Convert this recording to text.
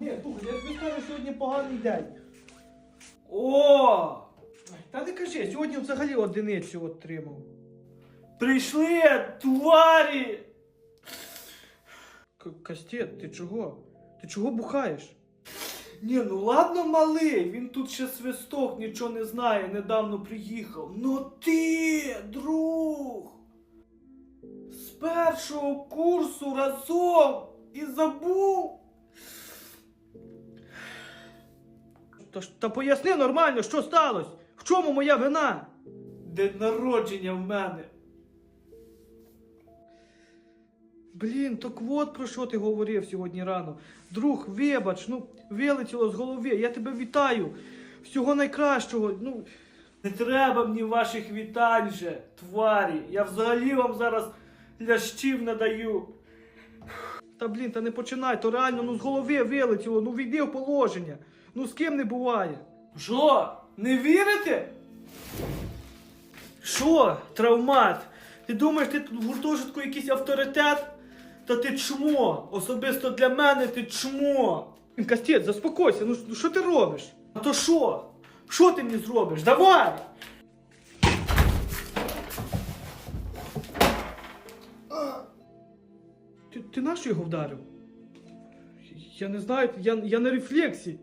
Ні, слухай, я тобі скажу, сьогодні поганий день. О! Та не кажи, сьогодні взагалі одиницю отримав. Прийшли тварі! К- Кастет, ти чого? Ти чого бухаєш? Ні, ну ладно, малий, він тут ще свисток, нічого не знає, недавно приїхав. Ну ти, друг! З першого курсу разом і забув. Та, та поясни нормально, що сталося? В чому моя вина? День народження в мене. Блін, так от про що ти говорив сьогодні рано. Друг, вибач, ну вилетіло з голови, я тебе вітаю. Всього найкращого. Ну, Не треба мені ваших вітань же, тварі. Я взагалі вам зараз лящів надаю. та блін, та не починай, то реально ну з голови вилетіло, ну війди в положення. Ну з ким не буває. Що? Не вірите? Що, травмат? Ти думаєш, ти тут в гуртожитку якийсь авторитет? Та ти чмо! Особисто для мене ти чмо! Кастет, заспокойся, ну ну, що ти робиш? А то що? Що ти мені зробиш? Давай! Ти, ти на що його вдарив? Я не знаю, я, я на рефлексі.